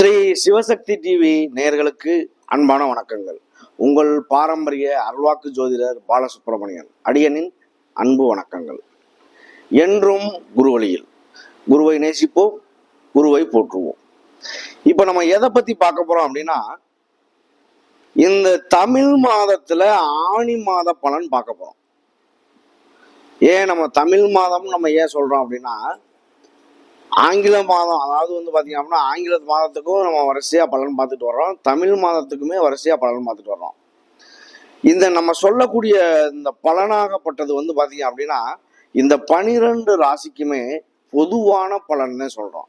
Sri Sivasakthi TV நேயர்களுக்கு அன்பான வணக்கங்கள். உங்கள் பாரம்பரிய அருள்வாக்கு ஜோதிடர் பாலசுப்ரமணியன் அடியனின் அன்பு வணக்கங்கள். என்றும் குருவழியில். குருவை நேசிப்போம் குருவை போற்றுவோம். இப்போ நம்ம எதை பத்தி பார்க்க போறோம் அப்படின்னா இந்த தமிழ் மாதத்துல ஆணி மாத பலன் பார்க்க போறோம். ஏன் நம்ம தமிழ் மாதம் நம்ம ஏன் சொல்றோம் அப்படின்னா ஆங்கில மாதம் அதாவது வந்து பார்த்தீங்க அப்படின்னா ஆங்கில மாதத்துக்கும் நம்ம வரிசையாக பலன் பார்த்துட்டு வர்றோம். தமிழ் மாதத்துக்குமே வரிசையாக பலன் பார்த்துட்டு வர்றோம். இந்த நம்ம சொல்லக்கூடிய இந்த பலனாகப்பட்டது வந்து பார்த்தீங்க அப்படின்னா இந்த பனிரெண்டு ராசிக்குமே பொதுவான பலன் தான் சொல்கிறோம்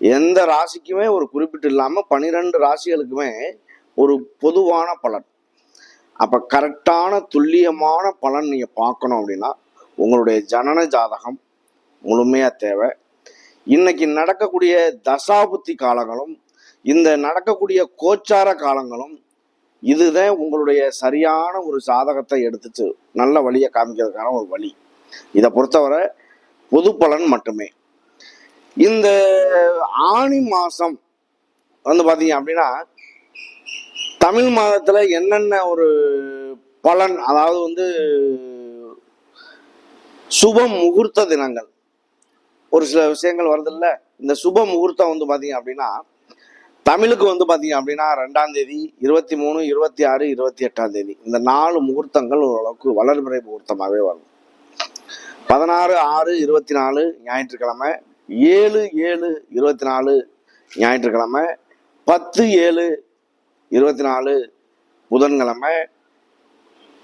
எந்த ராசிக்குமே ஒரு குறிப்பிட்டு இல்லாமல் பனிரெண்டு ராசிகளுக்குமே ஒரு பொதுவான பலன். அப்போ கரெக்டான துல்லியமான பலன் நீங்கள் பார்க்கணும் அப்படின்னா உங்களுடைய ஜனன ஜாதகம் முழுமையாக தேவை. இன்னைக்கு நடக்கக்கூடிய தசாபுத்தி காலங்களும் இந்த நடக்கக்கூடிய கோச்சார காலங்களும் இதுதான் உங்களுடைய சரியான ஒரு சாதகத்தை எடுத்துட்டு நல்ல வழியை காமிக்கிறதுக்கான ஒரு வழி. இதை பொறுத்தவரை பொது பலன் மட்டுமே. இந்த ஆணி மாதம் வந்து பார்த்தீங்க அப்படின்னா தமிழ் மாதத்தில் என்னென்ன ஒரு பலன் அதாவது வந்து சுப முகூர்த்த தினங்கள் ஒரு சில விஷயங்கள் வருதுல்ல. இந்த சுப முகூர்த்தம் வந்து பார்த்தீங்க அப்படின்னா தமிழுக்கு வந்து பார்த்தீங்க அப்படின்னா ரெண்டாம் தேதி இருபத்தி மூணு இருபத்தி ஆறு இருபத்தி எட்டாம் தேதி. இந்த நாலு முகூர்த்தங்கள் ஓரளவுக்கு வளர்முறை முகூர்த்தமாகவே வரும். பதினாறு ஆறு இருபத்தி நாலு ஞாயிற்றுக்கிழமை. ஏழு ஏழு இருபத்தி நாலு ஞாயிற்றுக்கிழமை. பத்து ஏழு இருபத்தி நாலு புதன்கிழமை.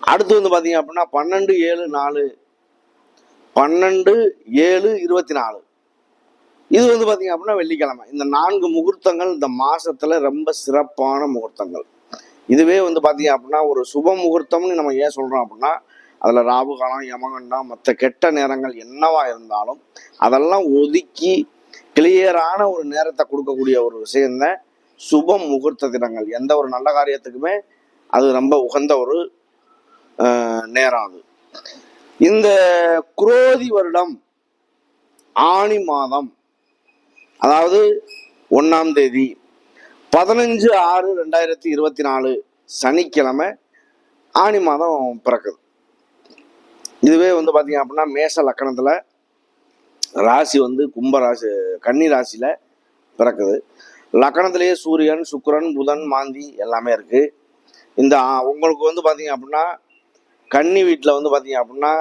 அடுத்து வந்து பார்த்தீங்க அப்படின்னா பன்னெண்டு ஏழு நாலு பன்னெண்டு ஏழு இருபத்தி நாலு இது வந்து பார்த்தீங்க அப்படின்னா வெள்ளிக்கிழமை. இந்த நான்கு முகூர்த்தங்கள் இந்த மாசத்துல ரொம்ப சிறப்பான முகூர்த்தங்கள். இதுவே வந்து பார்த்தீங்க அப்படின்னா ஒரு சுப முகூர்த்தம்னு நம்ம ஏன் சொல்றோம் அப்படின்னா அதில் ராகு காலம் யமகண்டம் மற்ற கெட்ட நேரங்கள் என்னவா இருந்தாலும் அதெல்லாம் ஒதுக்கி கிளியரான ஒரு நேரத்தை கொடுக்கக்கூடிய ஒரு விஷயம்தான் சுப முகூர்த்த தினங்கள். எந்த ஒரு நல்ல காரியத்துக்குமே அது ரொம்ப உகந்த ஒரு நேரம் அது. இந்த குரோதி வருடம் ஆணி மாதம் அதாவது ஒன்றாம் தேதி பதினஞ்சு ஆறு ரெண்டாயிரத்தி இருபத்தி நாலு சனிக்கிழமை ஆணி மாதம் பிறக்குது. இதுவே வந்து பார்த்தீங்க அப்படின்னா மேச லக்கணத்தில் ராசி வந்து கும்ப ராசி கன்னி ராசியில் பிறக்குது. லக்கணத்திலேயே சூரியன் சுக்கரன் புதன் மாந்தி எல்லாமே இருக்குது இந்த உங்களுக்கு வந்து பார்த்தீங்க அப்படின்னா கன்னி வீட்டில் வந்து பார்த்தீங்க அப்படின்னா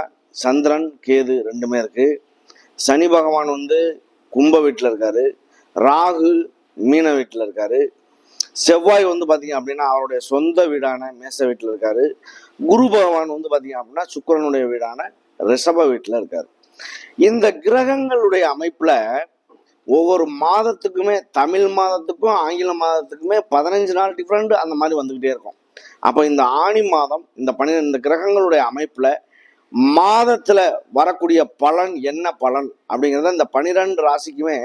சந்திரன் கேது ரெண்டுமே இருக்குது சனி பகவான் வந்து கும்ப வீட்டில் இருக்காரு. ராகு மீன வீட்டில் இருக்காரு. செவ்வாய் வந்து பார்த்தீங்க அப்படின்னா அவருடைய சொந்த வீடான மேச வீட்டில் இருக்காரு. குரு பகவான் வந்து பார்த்தீங்க அப்படின்னா சுக்கிரனுடைய வீடான ரிஷப வீட்டில் இருக்காரு. இந்த கிரகங்களுடைய அமைப்பில் ஒவ்வொரு மாதத்துக்குமே தமிழ் மாதத்துக்கும் ஆங்கில மாதத்துக்குமே பதினஞ்சு நாள் டிஃப்ரெண்ட் அந்த மாதிரி வந்துக்கிட்டே இருக்கும். அப்போ இந்த ஆணி மாதம் இந்த பன்னிரெண்டு கிரகங்களுடைய அமைப்புல மாதத்துல வரக்கூடிய பலன் என்ன பலன் அப்படிங்கிறத இந்த பனிரெண்டு ராசிக்குமே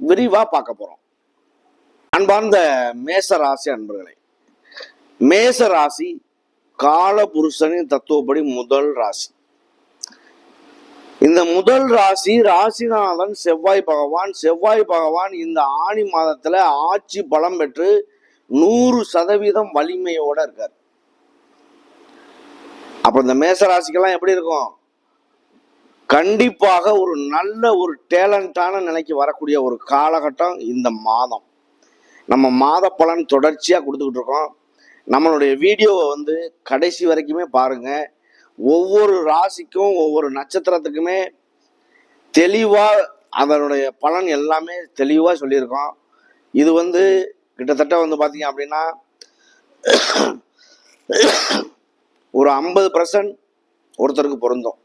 விரிவாக பார்க்க போகிறோம் அன்பார்ந்த மேச ராசி அன்பர்களே மேச ராசி காலபுருஷனின் தத்துவப்படி முதல் ராசி. இந்த முதல் ராசி ராசிநாதன் செவ்வாய் பகவான் செவ்வாய் பகவான் இந்த ஆணி மாதத்துல ஆட்சி பலம் பெற்று நூறு சதவீதம் வலிமையோட இருக்கார். அப்ப இந்த மேச ராசிக்கெல்லாம் எப்படி இருக்கும்? கண்டிப்பாக ஒரு நல்ல ஒரு டேலண்டான நிலைக்கு வரக்கூடிய ஒரு காலகட்டம் இந்த மாதம். நம்ம மாத பலன் தொடர்ச்சியாக கொடுத்துக்கிட்டு இருக்கோம். நம்மளுடைய வீடியோவை வந்து கடைசி வரைக்குமே பாருங்க. ஒவ்வொரு ராசிக்கும் ஒவ்வொரு நட்சத்திரத்துக்குமே தெளிவாக அதனுடைய பலன் எல்லாமே தெளிவாக சொல்லியிருக்கோம். இது வந்து கிட்டத்தட்ட வந்து பார்த்தீங்க அப்படின்னா ஒரு ஐம்பது பர்சன்ட் ஒருத்தருக்கு பொருந்தும்.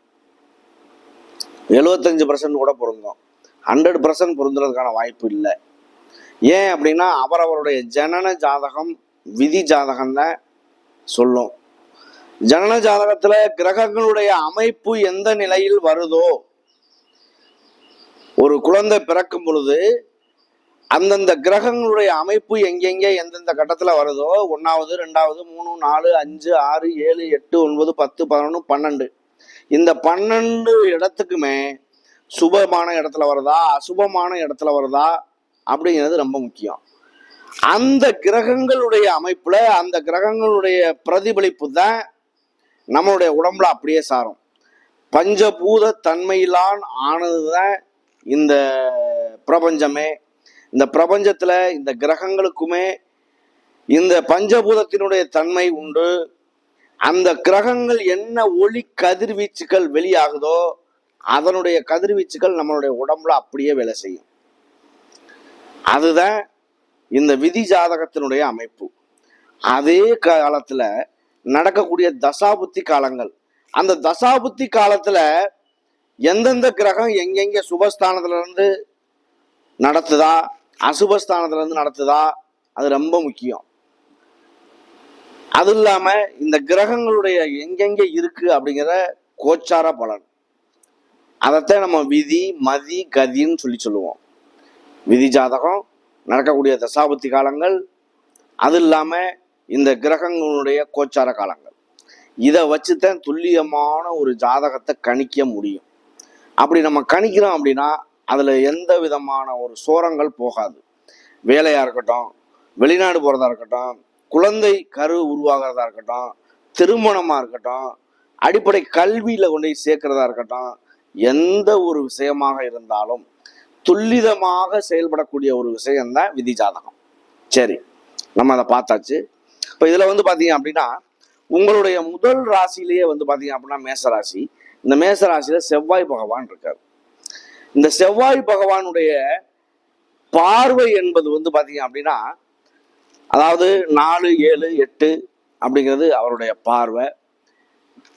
எழுபத்தஞ்சு பர்சன்ட் கூட பொருந்தும். ஹண்ட்ரட் பர்சன்ட் பொருந்துறதுக்கான வாய்ப்பு இல்லை. ஏன் அப்படின்னா அவரவருடைய ஜனன ஜாதகம் விதி ஜாதகம் தான் சொல்லும். ஜனன ஜாதகத்தில் கிரகங்களுடைய அமைப்பு எந்த நிலையில் வருதோ ஒரு குழந்தை பிறக்கும் பொழுது அந்தந்த கிரகங்களுடைய அமைப்பு எங்கெங்கே எந்தெந்த கட்டத்தில் வருதோ ஒன்றாவது ரெண்டாவது மூணு நாலு அஞ்சு ஆறு ஏழு எட்டு ஒன்பது பத்து பதினொன்று பன்னெண்டு. இந்த பன்னெண்டு இடத்துக்குமே சுபமான இடத்துல வருதா அசுபமான இடத்துல வருதா அப்படிங்கிறது ரொம்ப முக்கியம். அந்த கிரகங்களுடைய அமைப்புல அந்த கிரகங்களுடைய பிரதிபலிப்பு தான் நம்மளுடைய உடம்புல அப்படியே சாரும். பஞ்சபூத தன்மையிலான் ஆனதுதான் இந்த பிரபஞ்சமே. இந்த பிரபஞ்சத்துல இந்த கிரகங்களுக்குமே இந்த பஞ்சபூதத்தினுடைய தன்மை உண்டு. அந்த கிரகங்கள் என்ன ஒளி கதிர்வீச்சுகள் வெளியாகுதோ அதனுடைய கதிர்வீச்சுகள் நம்மளுடைய உடம்புல அப்படியே வேலை செய்யும். அதுதான் இந்த விதி ஜாதகத்தினுடைய அமைப்பு. அதே காலத்துல நடக்கக்கூடிய தசாபுத்தி காலங்கள். அந்த தசாபுத்தி காலத்துல எந்தெந்த கிரகம் எங்கெங்க சுபஸ்தானத்துல இருந்து நடத்துதா அசுபஸ்தானத்துலேருந்து நடத்துதா? அது ரொம்ப முக்கியம். அது இல்லாமல் இந்த கிரகங்களுடைய எங்கெங்கே இருக்கு அப்படிங்கிற கோச்சார பலன். அதைத்தான் நம்ம விதி மதி கதின்னு சொல்லி சொல்லுவோம். விதி ஜாதகம் நடக்கக்கூடிய தசாபுத்தி காலங்கள் அது இல்லாமல் இந்த கிரகங்களுடைய கோச்சார காலங்கள். இதை வச்சுதான் துல்லியமான ஒரு ஜாதகத்தை கணிக்க முடியும். அப்படி நம்ம கணிக்கிறோம் அப்படின்னா அதில் எந்த விதமான ஒரு சோரங்கள் போகாது. வேலையாக இருக்கட்டும் வெளிநாடு போகிறதா இருக்கட்டும் குழந்தை கரு உருவாகிறதா இருக்கட்டும் திருமணமாக இருக்கட்டும் அடிப்படை கல்வியில் கொண்டு போய் சேர்க்கிறதா இருக்கட்டும் எந்த ஒரு விஷயமாக இருந்தாலும் துல்லிதமாக செயல்படக்கூடிய ஒரு விஷயம்தான் விதி ஜாதகம். சரி நம்ம அதை பார்த்தாச்சு. இப்போ இதில் வந்து பார்த்தீங்க அப்படின்னா உங்களுடைய முதல் ராசியிலேயே வந்து பார்த்தீங்க அப்படின்னா மேச ராசி இந்த மேசராசியில் செவ்வாய் பகவான் இருக்கார். இந்த செவ்வாய் பகவானுடைய பார்வை என்பது வந்து பார்த்தீங்க அப்படின்னா அதாவது நாலு ஏழு எட்டு அப்படிங்கிறது அவருடைய பார்வை.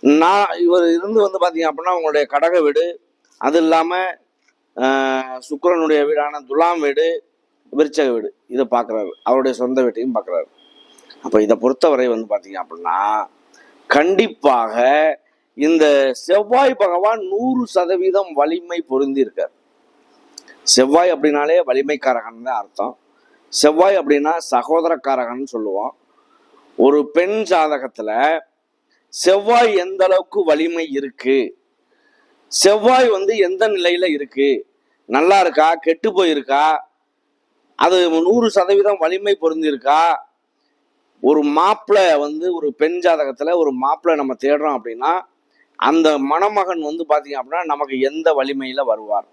நான் இவர் இருந்து வந்து பார்த்தீங்க அப்படின்னா உங்களுடைய கடக வீடு அது இல்லாமல் சுக்கிரனுடைய வீடான துலாம் வீடு விருச்சக வீடு இதை பார்க்குறாரு அவருடைய சொந்த வீட்டையும் பார்க்குறாரு அப்போ இதை பொறுத்தவரை வந்து பார்த்தீங்க அப்படின்னா கண்டிப்பாக இந்த செவ்வாய் பகவான் நூறு சதவீதம் வலிமை பொருந்தி இருக்கார் செவ்வாய் அப்படின்னாலே வலிமைக்காரகன் தான் அர்த்தம். செவ்வாய் அப்படின்னா சகோதரக்காரகன் சொல்லுவோம். ஒரு பெண் ஜாதகத்துல செவ்வாய் எந்த அளவுக்கு வலிமை இருக்கு? செவ்வாய் வந்து எந்த நிலையில இருக்கு? நல்லா இருக்கா? கெட்டு போயிருக்கா? அது நூறு சதவீதம் வலிமை பொருந்திருக்கா ஒரு மாப்பிள்ளை வந்து ஒரு பெண் ஜாதகத்துல ஒரு மாப்பிள்ளை நம்ம தேடுறோம் அப்படின்னா அந்த மணமகன் வந்து பார்த்தீங்க அப்படின்னா நமக்கு எந்த வலிமையில் வருவார்?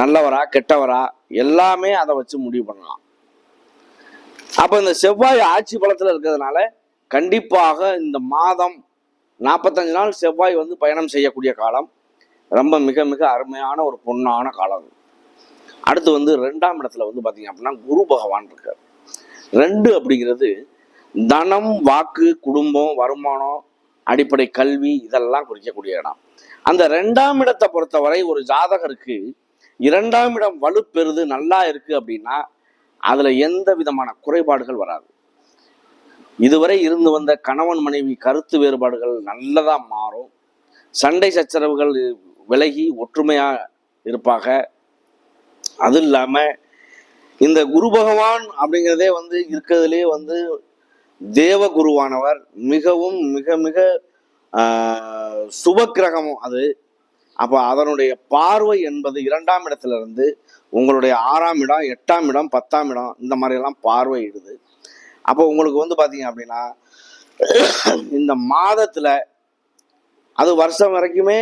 நல்லவரா கெட்டவரா? எல்லாமே அதை வச்சு முடிவு பண்ணலாம். அப்போ இந்த செவ்வாய் ஆட்சி பலத்தில் இருக்கிறதுனால கண்டிப்பாக இந்த மாதம் நாற்பத்தஞ்சு நாள் செவ்வாய் வந்து பயணம் செய்யக்கூடிய காலம் ரொம்ப மிக மிக அருமையான ஒரு பொன்னான காலம். அடுத்து வந்து ரெண்டாம் இடத்துல வந்து பார்த்தீங்க அப்படின்னா குரு பகவான் இருக்கார். ரெண்டு அப்படிங்கிறது தனம் வாக்கு குடும்பம் வருமானம் அடிப்படை கல்வி இதெல்லாம் குறிக்கக்கூடிய இடம். அந்த ரெண்டாம் இடத்தை பொறுத்தவரை ஒரு ஜாதகருக்கு இரண்டாம் இடம் வலுப்பெறுது நல்லா இருக்கு அப்படின்னா அதுல எந்த விதமான குறைபாடுகள் வராது. இதுவரை இருந்து வந்த கணவன் மனைவி கருத்து வேறுபாடுகள் நல்லதா மாறும். சண்டை சச்சரவுகள் விலகி ஒற்றுமையா இருப்பாங்க. அது இல்லாம இந்த குரு பகவான் அப்படிங்கிறதே வந்து இருக்கிறதுலே வந்து தேவகுருவானவர் மிகவும் மிக மிக ஆஹ், அது. அப்போ அதனுடைய பார்வை என்பது இரண்டாம் இடத்துல இருந்து உங்களுடைய ஆறாம் இடம் எட்டாம் இடம் பத்தாம் இடம் இந்த மாதிரி எல்லாம் பார்வையிடுது. அப்போ உங்களுக்கு வந்து பார்த்தீங்க அப்படின்னா இந்த மாதத்தில் அது வருஷம் வரைக்குமே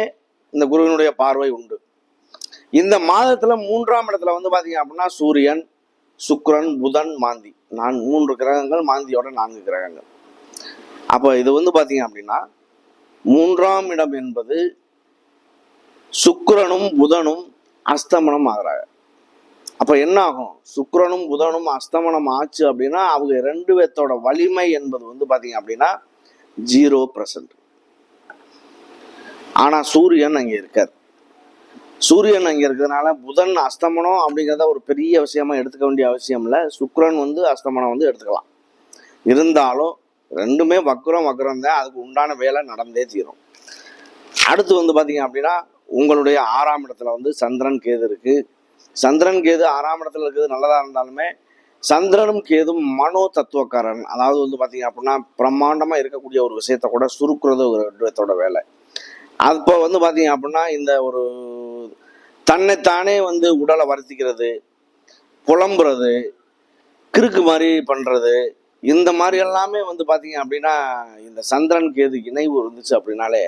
இந்த குருவினுடைய பார்வை உண்டு. இந்த மாதத்தில் மூன்றாம் இடத்துல வந்து பார்த்தீங்க அப்படின்னா சூரியன் சுக்ரன் புதன் மாந்தி. நான் மூன்று கிரகங்கள் மாந்தியோட நான்கு கிரகங்கள். அப்போ இது வந்து பார்த்தீங்க அப்படின்னா மூன்றாம் இடம் என்பது சுக்ரனும் புதனும் அஸ்தமனம் ஆகிறாங்க. அப்போ என்ன ஆகும்? சுக்ரனும் புதனும் அஸ்தமனம் ஆச்சு அப்படின்னா அவங்க ரெண்டு பேர்த்தோட வலிமை என்பது வந்து பார்த்தீங்க அப்படின்னா ஜீரோ பர்சன்ட் ஆனால் சூரியன் அங்கே இருக்கார். சூரியன் அங்கே இருக்கிறதுனால புதன் அஸ்தமனம் அப்படிங்கிறத ஒரு பெரிய விஷயமா எடுத்துக்க வேண்டிய அவசியம் இல்லை. சுக்கரன் வந்து அஸ்தமனம் வந்து எடுத்துக்கலாம். இருந்தாலும் ரெண்டுமே வக்ரம் வக்ரம் தான். அதுக்கு உண்டான வேலை நடந்தே தீரும். அடுத்து வந்து பார்த்தீங்க அப்படின்னா உங்களுடைய ஆறாம் இடத்துல வந்து சந்திரன் கேது இருக்கு. சந்திரன் கேது ஆறாம் இடத்துல இருக்குது நல்லதாக இருந்தாலுமே சந்திரனும் கேதும் மனோ தத்துவக்காரன். அதாவது வந்து பார்த்தீங்க அப்படின்னா பிரம்மாண்டமாக இருக்கக்கூடிய ஒரு விஷயத்த கூட சுருக்குறது ஒரு வேலை. அப்போ வந்து பார்த்தீங்க அப்படின்னா இந்த ஒரு தன்னைத்தானே வந்து உடலை வருத்திக்கிறது புலம்புறது கிறுக்கு மாதிரி பண்ணுறது இந்த மாதிரி எல்லாமே வந்து பார்த்தீங்க அப்படின்னா இந்த சந்திரன் கேது இணைவு இருந்துச்சு அப்படின்னாலே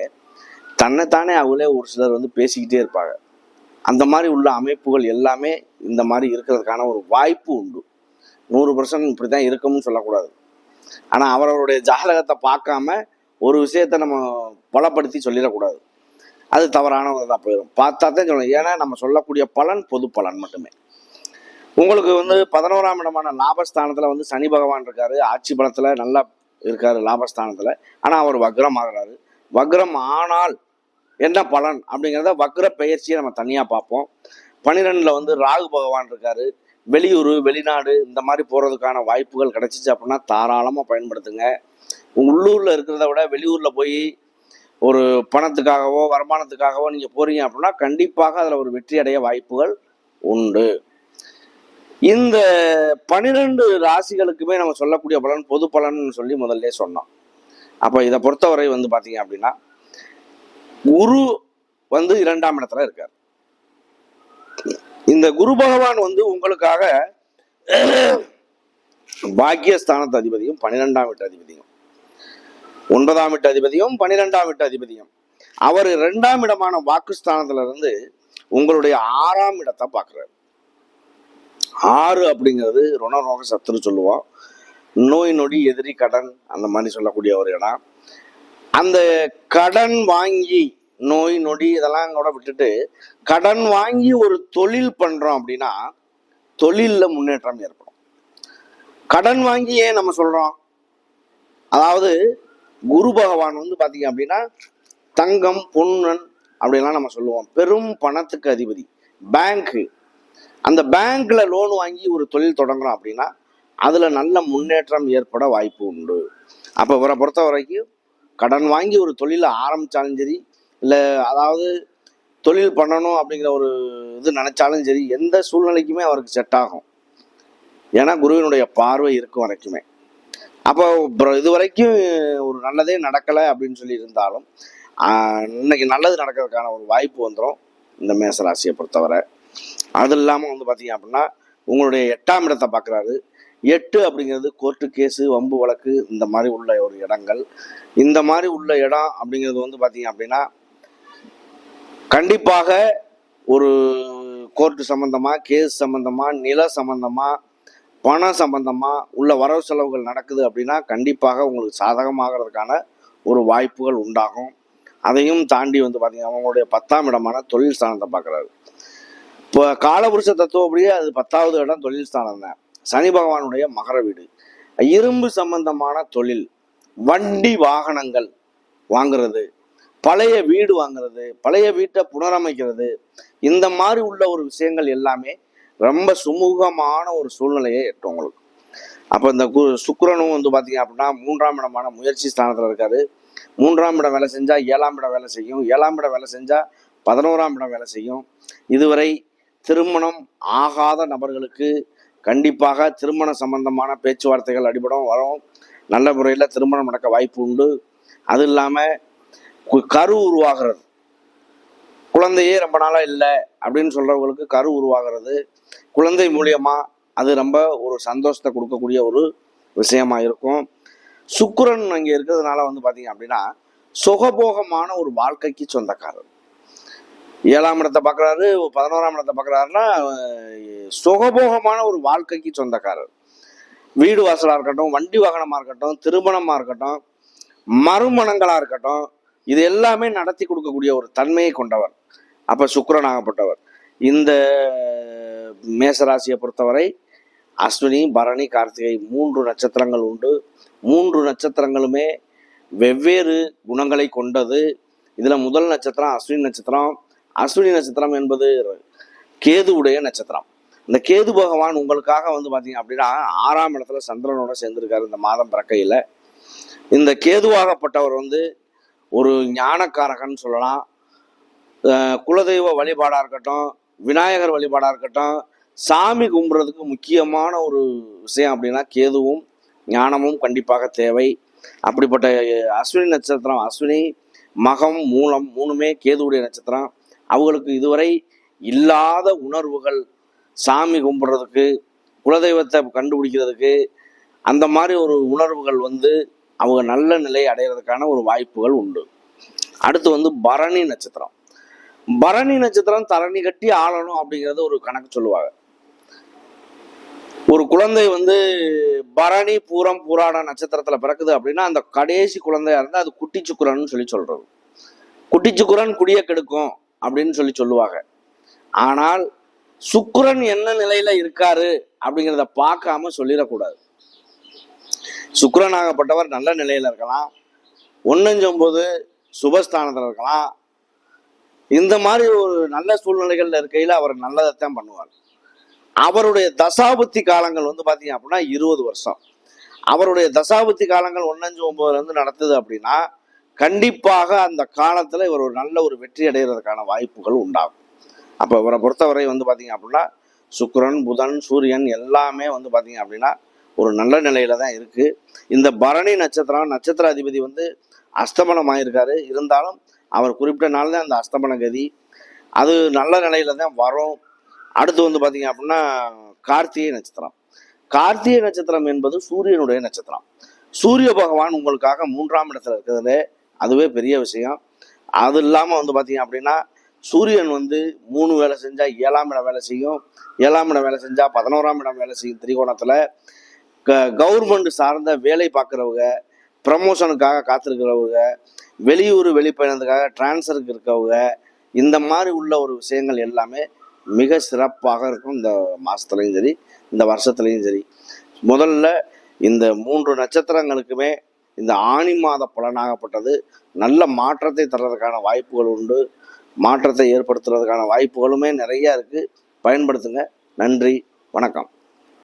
தன்னைத்தானே அவங்களே ஒரு சிலர் வந்து பேசிக்கிட்டே இருப்பாங்க. அந்த மாதிரி உள்ள அமைப்புகள் எல்லாமே இந்த மாதிரி இருக்கிறதுக்கான ஒரு வாய்ப்பு உண்டு. நூறு பர்சன்ட் இப்படி தான் இருக்கும்னு சொல்லக்கூடாது. ஆனால் அவரவருடைய ஜாதகத்தை பார்க்காம ஒரு விஷயத்த நம்ம பலப்படுத்தி சொல்லிடக்கூடாது. அது தவறான ஒரு போயிடும் பார்த்தா தான் சொல்லணும் ஏன்னா நம்ம சொல்லக்கூடிய பலன் பொது பலன் மட்டுமே. உங்களுக்கு வந்து பதினோராம் இடமான லாபஸ்தானத்தில் வந்து சனி பகவான் இருக்காரு. ஆட்சி பலத்தில் நல்லா இருக்காரு லாபஸ்தானத்தில். ஆனால் அவர் வக்ரம் ஆகுறாரு. வக்ரம் ஆனால் என்ன பலன் அப்படிங்கிறத வக்ர பெயர்ச்சியை நம்ம தனியாக பார்ப்போம். பன்னிரெண்டில் வந்து ராகு பகவான் இருக்காரு. வெளியூர் வெளிநாடு இந்த மாதிரி போகிறதுக்கான வாய்ப்புகள் கிடைச்சிச்சு அப்படின்னா தாராளமாக பயன்படுத்துங்க. உள்ளூரில் இருக்கிறத விட வெளியூரில் போய் ஒரு பணத்துக்காகவோ வருமானத்துக்காகவோ நீங்கள் போறீங்க அப்படின்னா கண்டிப்பாக அதில் ஒரு வெற்றி அடைய வாய்ப்புகள் உண்டு. இந்த பனிரெண்டு ராசிகளுக்குமே நம்ம சொல்லக்கூடிய பலன் பொது பலன் சொல்லி முதல்ல சொன்னோம். அப்போ இதை பொறுத்தவரை வந்து பார்த்தீங்க அப்படின்னா குரு வந்து இரண்டாம் இடத்துல இருக்கார். இந்த குரு பகவான் வந்து உங்களுக்காக பாக்கியஸ்தானத்து அதிபதியும் பன்னிரெண்டாம் வீட்டு அதிபதியும். ஒன்பதாம் வீட்டு அதிபதியும் பன்னிரெண்டாம் வீட்டு அதிபதியும். அவர் இரண்டாம் இடமான வாக்குஸ்தானத்துல இருந்து உங்களுடைய ஆறாம் இடத்தை பார்க்குறாரு. ஆறு அப்படிங்கிறது ருணரோக சத்துரு சொல்லுவோம். நோய் நொடி எதிரி கடன் அந்த மாதிரி சொல்லக்கூடிய ஒரு இடம். அந்த கடன் வாங்கி நோய் நொடி இதெல்லாம் கூட விட்டுட்டு கடன் வாங்கி ஒரு தொழில் பண்றோம் அப்படின்னா தொழிலில் முன்னேற்றம் ஏற்படும். கடன் வாங்கி ஏன் நம்ம சொல்றோம்? அதாவது குரு பகவான் வந்து பாத்தீங்க அப்படின்னா தங்கம் பொன்னன் அப்படின்லாம் நம்ம சொல்லுவோம். பெரும் பணத்துக்கு அதிபதி. பேங்க்கு அந்த பேங்க்ல லோன் வாங்கி ஒரு தொழில் தொடங்குறோம் அப்படின்னா அதுல நல்ல முன்னேற்றம் ஏற்பட வாய்ப்பு உண்டு. அப்போ இவரை பொறுத்த வரைக்கும் கடன் வாங்கி ஒரு தொழிலை ஆரம்பித்தாலும் சரி இல்லை அதாவது தொழில் பண்ணணும் அப்படிங்கிற ஒரு இது நினைச்சாலும் சரி எந்த சூழ்நிலைக்குமே அவருக்கு செட் ஆகும். ஏன்னா குருவினுடைய பார்வை இருக்கும் வரைக்குமே. அப்போ bro- இது வரைக்கும் ஒரு நல்லதே நடக்கலை அப்படின்னு சொல்லி இருந்தாலும் இன்னைக்கு நல்லது நடக்கிறதுக்கான ஒரு வாய்ப்பு வந்துடும் இந்த மேச ராசியை பொறுத்தவரை. அது இல்லாமல் வந்து பார்த்தீங்க அப்படின்னா உங்களுடைய எட்டாம் இடத்தை பார்க்குறாரு எட்டு அப்படிங்கிறது கோர்ட்டு கேஸு வம்பு வழக்கு இந்த மாதிரி உள்ள ஒரு இடங்கள். இந்த மாதிரி உள்ள இடம் அப்படிங்கிறது வந்து பார்த்தீங்க அப்படின்னா கண்டிப்பாக ஒரு கோர்ட்டு சம்மந்தமாக கேஸ் சம்மந்தமாக நில சம்மந்தமாக பணம் சம்பந்தமாக உள்ள வரவு செலவுகள் நடக்குது அப்படின்னா கண்டிப்பாக உங்களுக்கு சாதகமாகிறதுக்கான ஒரு வாய்ப்புகள் உண்டாகும். அதையும் தாண்டி வந்து பார்த்தீங்கன்னா அவங்களுடைய பத்தாம் இடமான தொழில் ஸ்தானத்தை பார்க்குறாரு இப்போ காலபுருஷ தத்துவப்படியே அது பத்தாவது இடம் தொழில் ஸ்தானம் தான். சனி பகவானுடைய மகர வீடு. இரும்பு சம்பந்தமான தொழில் வண்டி வாகனங்கள் வாங்குறது பழைய வீடு வாங்குறது பழைய வீட்டை புனரமைக்கிறது இந்த மாதிரி உள்ள ஒரு விஷயங்கள் எல்லாமே ரொம்ப சுமூகமான ஒரு சூழ்நிலையை எட்டும் உங்களுக்கு. அப்போ இந்த கு சுக்கரனும் வந்து பார்த்தீங்க அப்படின்னா மூன்றாம் இடமான முயற்சி ஸ்தானத்தில் இருக்காரு. மூன்றாம் இடம் வேலை செஞ்சால் ஏழாம் இடம் வேலை செய்யும். ஏழாம் இடம் வேலை செஞ்சால் பதினோராம் இடம் வேலை செய்யும். இதுவரை திருமணம் ஆகாத நபர்களுக்கு கண்டிப்பாக திருமண சம்பந்தமான பேச்சுவார்த்தைகள் அடிபடும் வரும். நல்ல முறையில் திருமணம் நடக்க வாய்ப்பு உண்டு. அது இல்லாமல் கரு உருவாகிறது. குழந்தையே ரொம்ப நாளாக இல்லை அப்படின்னு சொல்கிறவங்களுக்கு கரு உருவாகிறது. குழந்தை மூலியமாக அது ரொம்ப ஒரு சந்தோஷத்தை கொடுக்கக்கூடிய ஒரு விஷயமா இருக்கும். சுக்கிரன் அங்கே இருக்கிறதுனால வந்து பார்த்தீங்க அப்படின்னா சுகபோகமான ஒரு வாழ்க்கைக்கு சொந்தக்காரர். ஏழாம் இடத்தை பார்க்குறாரு பதினோராம் இடத்தை பார்க்குறாருன்னா சுகபோகமான ஒரு வாழ்க்கைக்கு சொந்தக்காரர். வீடு வாசலாக இருக்கட்டும் வண்டி வாகனமாக இருக்கட்டும் திருமணமாக இருக்கட்டும் மறுமணங்களாக இருக்கட்டும் இது எல்லாமே நடத்தி கொடுக்கக்கூடிய ஒரு தன்மையை கொண்டவர். அப்போ சுக்கிரனாகப்பட்டவர். இந்த மேசராசியை பொறுத்தவரை அஸ்வினி பரணி கார்த்திகை மூன்று நட்சத்திரங்கள் உண்டு. மூன்று நட்சத்திரங்களுமே வெவ்வேறு குணங்களை கொண்டது. இதில் முதல் நட்சத்திரம் அஸ்வினி நட்சத்திரம். அஸ்வினி நட்சத்திரம் என்பது கேதுவுடைய நட்சத்திரம். இந்த கேது பகவான் உங்களுக்காக வந்து பார்த்தீங்க அப்படின்னா ஆறாம் இடத்துல சந்திரனோட சேர்ந்திருக்காரு இந்த மாதம் பிறக்கையில். இந்த கேதுவாகப்பட்டவர் வந்து ஒரு ஞானக்காரகன் சொல்லலாம். குலதெய்வ வழிபாடாக இருக்கட்டும் விநாயகர் வழிபாடாக இருக்கட்டும் சாமி கும்பிட்றதுக்கு முக்கியமான ஒரு விஷயம் அப்படின்னா கேதுவும் ஞானமும் கண்டிப்பாக தேவை. அப்படிப்பட்ட அஸ்வினி நட்சத்திரம் அஸ்வினி மகம் மூலம் மூணுமே கேதுவுடைய நட்சத்திரம். அவங்களுக்கு இதுவரை இல்லாத உணர்வுகள் சாமி கும்பிட்றதுக்கு குலதெய்வத்தை கண்டுபிடிக்கிறதுக்கு அந்த மாதிரி ஒரு உணர்வுகள் வந்து அவங்க நல்ல நிலை அடைகிறதுக்கான ஒரு வாய்ப்புகள் உண்டு. அடுத்து வந்து பரணி நட்சத்திரம். பரணி நட்சத்திரம் தரணி கட்டி ஆளணும் அப்படிங்கிறது ஒரு கணக்கு சொல்லுவாங்க. ஒரு குழந்தை வந்து பரணி பூரம் பூராட நட்சத்திரத்துல பிறக்குது அப்படின்னா அந்த கடைசி குழந்தையா இருந்தா அது குட்டி சுக்குரன் சொல்லி சொல்றது. குட்டி சுக்குரன் குடிய கெடுக்கும் அப்படின்னு சொல்லி சொல்லுவாங்க. ஆனால் சுக்குரன் என்ன நிலையில இருக்காரு அப்படிங்கிறத பார்க்காம சொல்லிடக்கூடாது. சுக்குரன் ஆகப்பட்டவர் நல்ல நிலையில இருக்கலாம். ஒன்னஞ்சொம்போது சுபஸ்தானத்தில் இருக்கலாம். இந்த மாதிரி ஒரு நல்ல சூழ்நிலைகள்ல இருக்கையில அவர் நல்லதைத்தான் பண்ணுவார். அவருடைய தசாபுத்தி காலங்கள் வந்து பாத்தீங்க அப்படின்னா இருபது வருஷம். அவருடைய தசாபுத்தி காலங்கள் ஒன்னஞ்சு ஒன்பதுல இருந்து நடத்துது அப்படின்னா கண்டிப்பாக அந்த காலத்துல இவர் ஒரு நல்ல ஒரு வெற்றி அடைகிறதுக்கான வாய்ப்புகள் உண்டாகும். அப்போ இவரை பொறுத்தவரை வந்து பாத்தீங்க அப்படின்னா சுக்கரன் புதன் சூரியன் எல்லாமே வந்து பாத்தீங்க அப்படின்னா ஒரு நல்ல நிலையில தான் இருக்கு. இந்த பரணி நட்சத்திரம் நட்சத்திர அதிபதி வந்து அஸ்தமனம் ஆயிருக்காரு இருந்தாலும் அவர் குறிப்பிட்ட நாள் தான் அந்த அஸ்தமன கதி. அது நல்ல நிலையில தான் வரும். அடுத்து வந்து பார்த்தீங்க அப்படின்னா கார்த்திகை நட்சத்திரம். கார்த்திகை நட்சத்திரம் என்பது சூரியனுடைய நட்சத்திரம். சூரிய பகவான் உங்களுக்காக மூன்றாம் இடத்துல இருக்கிறது அதுவே பெரிய விஷயம். அது இல்லாமல் வந்து பார்த்தீங்க அப்படின்னா சூரியன் வந்து மூணு வேலை செஞ்சால் ஏழாம் இடம் வேலை செய்யும். ஏழாம் இடம் வேலை செஞ்சால் பதினோராம் இடம் வேலை செய்யும் திரிகோணத்தில். க கவர்மெண்ட் சார்ந்த வேலை பார்க்குறவங்க ப்ரமோஷனுக்காக காத்திருக்கிறவங்க வெளியூர் வெளிப்பயணத்துக்காக டிரான்ஸ்ஃபருக்கு இருக்கவங்க இந்த மாதிரி உள்ள ஒரு விஷயங்கள் எல்லாமே மிக சிறப்பாக இருக்கும் இந்த மாதத்துலையும் சரி இந்த வருஷத்துலையும் சரி. முதல்ல இந்த மூன்று நட்சத்திரங்களுக்குமே இந்த ஆணி மாத பலனாகப்பட்டது. நல்ல மாற்றத்தை தர்றதுக்கான வாய்ப்புகள் உண்டு. மாற்றத்தை ஏற்படுத்துறதுக்கான வாய்ப்புகளுமே நிறையா இருக்குது பயன்படுத்துங்க. நன்றி. வணக்கம்.